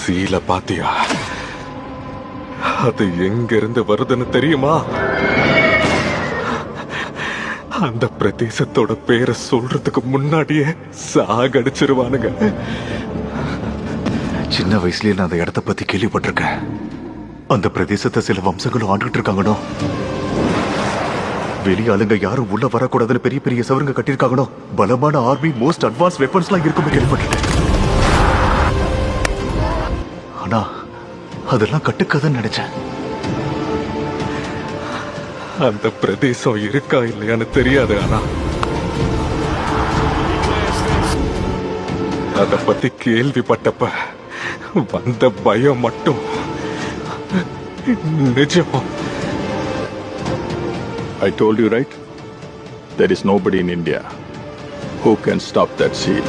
சீல பாத்தியா அது எங்க இருந்து வருதுன்னு தெரியுமா? அந்த பிரதேசத்தோட பேரை சொல்றதுக்கு முன்னாடியே சாகடிச்சிருவானுங்க. சின்ன வயசுலயே நான் அந்த இடத்த பத்தி கேள்விப்பட்டிருக்கேன். அந்த பிரதேசத்தை சில வம்சங்களும் ஆண்டுகிட்டு இருக்காங்கனோ வெளி ஆளுங்க யாரும் உள்ள வரக்கூடாதுன்னு பெரிய பெரிய சவருங்க கட்டியிருக்காங்கனோ பலமான ஆர்மி மோஸ்ட் அட்வான்ஸ் வெப்பன்ஸ்லாம் இருக்குமே கேள்விப்பட்டிருக்கேன். ஆனா அதெல்லாம் கட்டுக்கதைன்னு நினைச்சேன் அந்த பிரதேசம் இருக்கா இல்லையான்னு தெரியாது ஆனா அத பத்தி கேள்விப்பட்டப்ப வந்த பயம் மட்டும் நிஜம் I told you, right? There is nobody in India who can stop that seal.